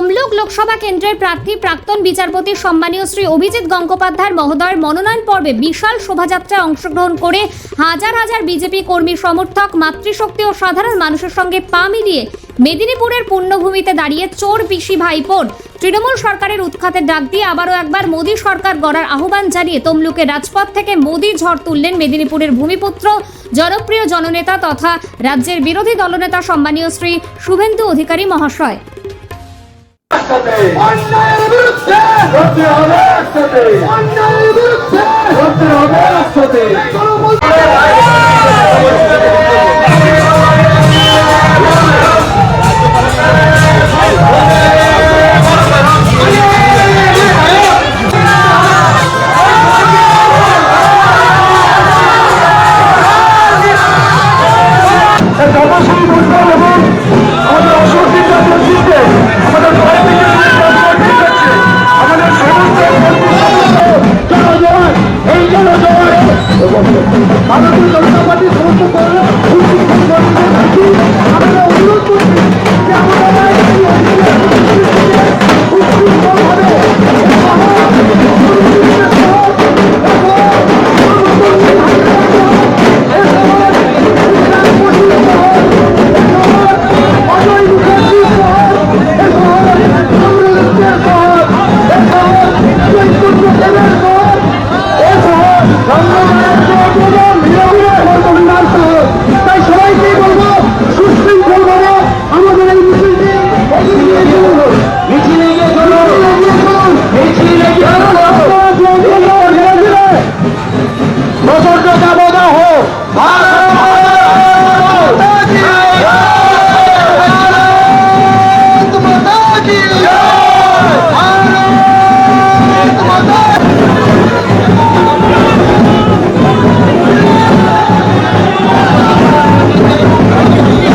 তমলুক লোকসভা কেন্দ্রের প্রার্থী প্রাক্তন বিচারপতি সম্মানীয় শ্রী অভিজিৎ গঙ্গোপাধ্যায়ের মহোদয়ের মনোনয়ন পর্বে বিশাল শোভাযাত্রায় অংশগ্রহণ করে হাজার হাজার বিজেপি কর্মী সমর্থক, মাতৃশক্তি ও সাধারণ মানুষের সঙ্গে পা মিলিয়ে মেদিনীপুরের পূর্ণভূমিতে দাঁড়িয়ে চোর পিসি ভাইপোর তৃণমূল সরকারের উৎখাতের ডাক দিয়ে আবারও একবার মোদী সরকার গড়ার আহ্বান জানিয়ে তমলুকের রাজপথ থেকে মোদী ঝড় তুললেন মেদিনীপুরের ভূমিপুত্র, জনপ্রিয় জননেতা তথা রাজ্যের বিরোধী দলনেতা সম্মানীয় শ্রী শুভেন্দু অধিকারী মহাশয়। অন্যায়ের বিরুদ্ধে। লড়তে হবে একসাথে। অন্যায়ের বিরুদ্ধে। লড়তে হবে একসাথে। Vamos